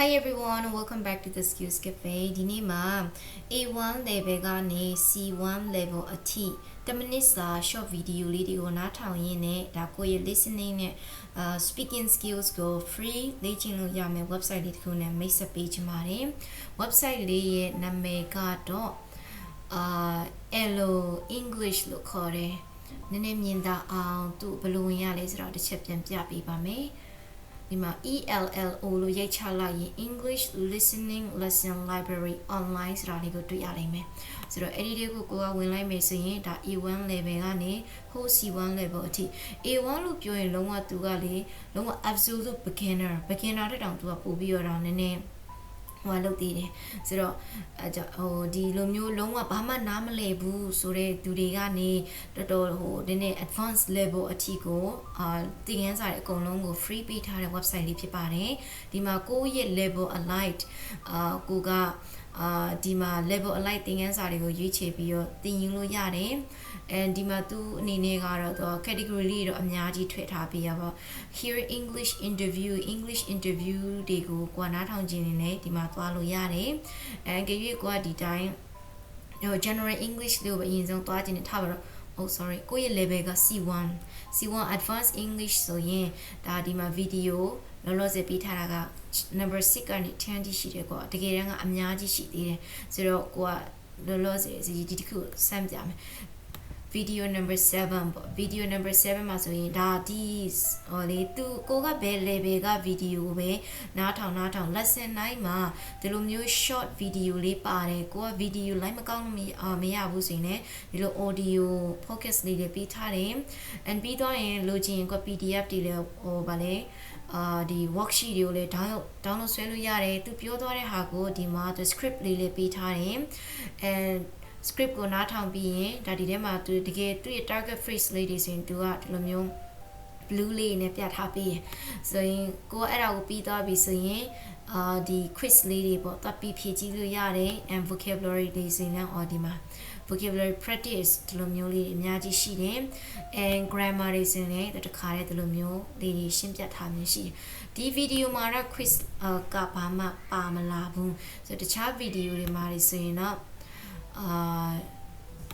Hi everyone welcome back to the Skills Cafe ဒီနေ့မှာ A1 level ကနေ C1 level အထိ10 minutes စာ short video လေးတွေကိုနားထောင်ရင်းနဲ့ဒါကိုယ့်ရဲ့ listening နဲ့ uh speaking skills ကို free လေ့ကျင့်လို့ရမယ် website လေးတစ်ခုနဲ့မိတ်ဆက်ပေးချင်ပါတယ် website လေးရဲ့နာမည်ကတော့အာ Hello English လို့ခေါ်တယ်နည်းနည်းမြင်သာအောင်သူ့ဘယ်လိုဝင်ရလဲဆိုတော့တစ်ချက်ပြန်ပြပေးပါမယ် ဒီမှာ ELLO လို့ရိုက်ချလိုက်ရင် English Listening Lesson Library Online ဆိုတာလေးကိုတွေ့ရနိုင်မယ်ဆိုတော့အဲ့ဒီတွေကိုကိုကဝင်လိုက်မယ်ဆိုရင်ဒါ A1 level ကနေ whole C1 level အထိ A1 လို့ပြောရင်လုံးဝသူကလေလုံးဝ absolute beginner beginner တက်တောင်သူကပို့ပြီးတော့နည်းနည်း ဟိုလုပ်သေးတယ်ဆိုတော့အဲကြောင့်ဟိုဒီလိုမျိုးလုံးဝဘာမှနားမလည်ဘူးဆိုတဲ့သူတွေကနေတော်တော်ဟိုနည်းနည်း advanced level အထိကိုအာသင်ခန်းစာတွေအကုန်လုံးကို free ပေးထားတဲ့ website လေးဖြစ်ပါတယ်ဒီမှာကိုယ့်ရဲ့ level alike အာကိုက အာဒီမှာ level alike သင်ခန်းစာတွေကိုရွေးချယ်ပြီးတော့သင်ယူလို့ရတယ်အဲဒီမှာသူအနေနဲ့ကတော့သူ category လေးတော့အများကြီးထွေထားပေးရပါ hear english interview english interview တွေကိုကွာနားထောင်ခြင်းနေနဲ့ဒီမှာသွားလို့ရတယ်အဲကြည့်ရကွာဒီတိုင်းဟို general english လို့ပဲအရင်ဆုံးသွားခြင်းနဲ့ထားပါတော့ oh sorry ကိုယ့်ရဲ့ level က C1 C1 advanced english ဆိုရင်ဒါဒီမှာ video လောလောဆယ်ပေးထားတာက number 6ကနေ10တိရှိတယ်ကွာတကယ်တမ်းကအများကြီးရှိသေးတယ်ဆိုတော့ကိုကလောလောဆယ်ဒီတစ်ခုစမ်းပြမယ် video number 7ပေါ့ video number 7မှာဆိုရင်ဒါဒီဟောလေသူကိုကဘယ် level က video ကိုပဲနားထောင်နားထောင် lesson 9မှာဒီလိုမျိုး short video လေးပါတယ်ကိုက video လိုက်မကောင်းလို့မရဘူးဆိုရင်လည်းဒီလို audio focus လေးတွေပေးထားတယ် and ပြီးတော့ရင်လိုချင်ကို PDF တွေလည်းဟိုဗာလေအာဒီ worksheet တွေကိုလည်း download download ဆွဲလို့ရတယ်သူပြောသွားတဲ့ဟာကိုဒီမှာ the script လေးလေးပေးထားတယ် and script ကိုနားထောင်ပြီးရင်ဒါဒီထဲမှာသူတကယ်သူ့ရဲ့ target phrase လေးတွေဆိုရင်သူကဒီလိုမျိုး blue လေးနဲ့ပြထားပေးရင်ဆိုရင်ကိုကအဲ့ဒါကိုပြီးသွားပြီဆိုရင်အာဒီ quiz လေးတွေပေါ့တပ်ပြီးဖြည့်ကြည့်လို့ရတယ် and vocabulary တွေဆိုရင်လည်းအော်ဒီမှာ vocabulary practice ဒီလိုမျိုးလေးတွေအများကြီးရှိတယ် and grammar တွေဆိုရင်လည်းတခါတည်းဒီလိုမျိုးလေးတွေရှင်းပြထားမျိုးရှိတယ်ဒီဗီဒီယိုမှာတော့ quiz ကဘာမှပါမလာဘူးဆိုတော့တခြားဗီဒီယိုတွေမှာဆိုရင်တော့ uh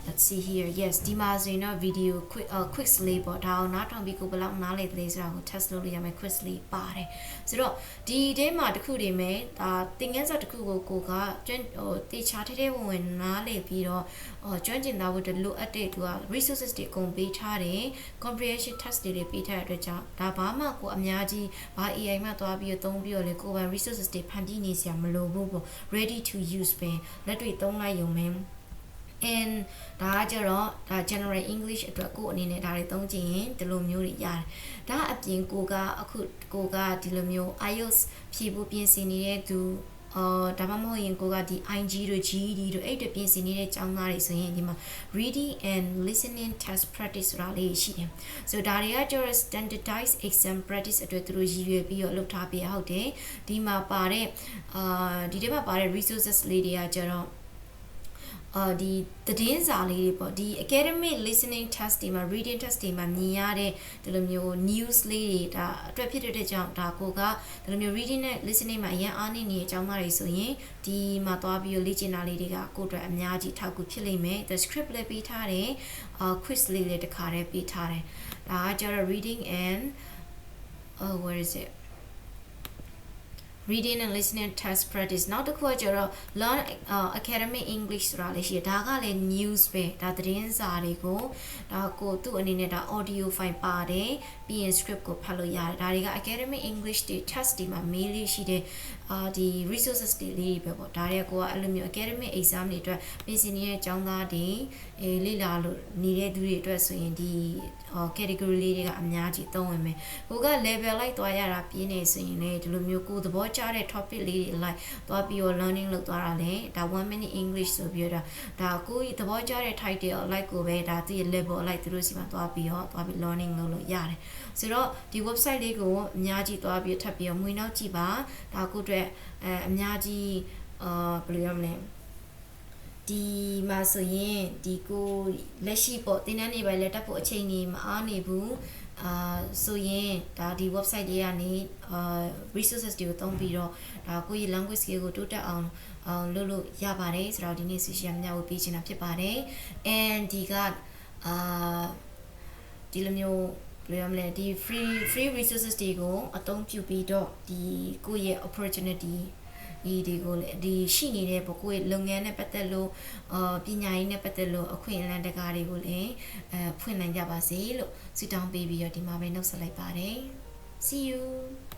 let's see here yes ဒီမှာဆိုရင်တော့ video quick uh, quiz လေးပေါ့ဒါအောင်နားထောင်ပြီးကိုဘယ်လောက်နားလေသလဲဆိုတာကို test လုပ်လို့ရမယ် quiz လေးပါတယ်ဆိုတော့ဒီထဲမှာတစ်ခုတည်းမယ်ဒါသင်ခန်းစာတစ်ခုကိုကိုကကျွမ်းဟိုတေချာထဲထဲဝင်ဝင်နားလေပြီးတော့ဟိုကျွမ်းကျင်သားဖို့တလိုအပ်တဲ့သူက resources တွေအကုန်ပေးထားတယ် comprehension test တွေပေးထားတဲ့အတွက်ကြောင့်ဒါဘာမှကိုအများကြီးဘာ AI မှသွားပြီးတော့သုံးပြီးတော့လေကိုယ်ပိုင် resources တွေဖန်တီးနေစရာမလိုဘူးပေါ့ ready to use ပဲလက်တွေသုံးလိုက်ရုံပဲ and ဒါကကြတော့ဒါ general english အတွက်ကိုအနေနဲ့ဒါတွေသုံးကြည့်ရင်ဒီလိုမျိုးတွေရတယ်ဒါအပြင်ကိုကအခုကိုကဒီလိုမျိုး IELTS ဖြည့်ဖို့ပြင်ဆင်နေတဲ့သူအော်ဒါမှမဟုတ်ရင်ကိုကဒီ IG တို့ GED တို့အဲ့တွေပြင်ဆင်နေတဲ့ကျောင်းသားတွေဆိုရင်ဒီမှာ reading and listening test practice ဆိုတာလေးရှိတယ်။ so ဒါတွေကကျတော့ standardized exam practice အတွက်သူတို့ရည်ရွယ်ပြီးတော့လုပ်ထားပြဟုတ်တယ်။ဒီမှာပါတဲ့အာဒီထဲမှာပါတဲ့ resources လေးတွေကကျတော့ အာဒီသတင်းစာလေးတွေပေါ့ဒီ academic listening test တွေမှာ reading test တွေမှာမြင်ရတဲ့ဒီလိုမျိုး news လေးတွေဒါအတွက်ဖြစ်တဲ့ကြောင့်ဒါကိုကဒီလိုမျိုး reading နဲ့ listening မှာအရင်အားနေနေတဲ့အကြောင်းသားတွေဆိုရင်ဒီမှာသွားပြီးလေ့ကျင့်တာလေးတွေကကိုယ့်အတွက်အများကြီးထောက်ကူဖြစ်လိမ့်မယ် the script လေးပေးထားတယ်အာ quiz လေးလည်းတခါတည်းပေးထားတယ်ဒါကကျတော့ reading and oh where is it reading and listening test practice နောက်တစ်ခုကကျတော့ learn uh, academic english ဆိုတာလေးရှိတယ်ဒါကလည်း news ပဲဒါသတင်းစာတွေကိုဒါကိုသူ့အနေနဲ့ဒါ audio file ပါတယ်ပြီးရင် script ကိုဖတ်လို့ရတယ်ဒါတွေက academic english တွေ test တွေမှာ mail လေးရှိတယ်အာဒီ resources တွေလေးပဲပေါ့ဒါတွေကိုကအဲ့လိုမျိုး academic exam တွေအတွက်ပြင်ဆင်နေတဲ့ကျောင်းသားတွေအဲလေ့လာလို့နေတဲ့သူတွေအတွက်ဆိုရင်ဒီ category လေးတွေကအများကြီးသုံးဝင်မယ်ကိုက level လိုက်သွားရတာပြင်းနေဆိုရင်လေဒီလိုမျိုးကိုသဘောကျတဲ့ topic လေးတွေလိုက်သွားပြီးတော့ learning လုပ်သွားတာလေဒါ1 minute english ဆိုပြီးတော့ဒါကိုသဘောကျတဲ့ title လိုက်ကိုပဲဒါသူရဲ့ level လိုက်သူတို့စီမှာသွားပြီးတော့သွားပြီး learning လုပ်လို့ရတယ်ဆိုတော့ဒီ website လေးကိုအများကြီးသွားပြီးထပ်ပြီးတော့မှွေနောက်ကြည့်ပါဒါကိုအတွက်အဲအများကြီးအာဘယ်လိုရမလဲ ဒီမှာဆိုရင်ဒီကိုလက်ရှိပေါ့တင်းတန်းနေပဲလက်တက်ဖို့အချိန်ကြီးမအားနေဘူးအာဆိုရင်ဒါဒီ website တွေကနေအာ resources တွေကိုသုံးပြီးတော့ဒါကိုယ့်ရဲ့ language skill ကိုတိုးတက်အောင်အောင်လုပ်လို့ရပါတယ်ဆိုတော့ဒီနေ့ social မျှဝေပေးချင်တာဖြစ်ပါတယ် and ဒီကအာဒီလိုမျိုးဘယ်လိုရမလဲဒီ free free resources တွေကိုအသုံးပြုပြီးတော့ဒီကိုယ့်ရဲ့ opportunity ဒီတွေကိုလည်းဒီရှိနေတဲ့ပေါ့ကိုယ့်ရဲ့လုပ်ငန်းနဲ့ပတ်သက်လို့အာပညာရေးနဲ့ပတ်သက်လို့အခွင့်အလမ်းတကားတွေကိုလည်းအဲဖွင့်နိုင်ကြပါစေလို့ဆုတောင်းပေးပြီးတော့ဒီမှာပဲနှုတ်ဆက်လိုက်ပါတယ် see you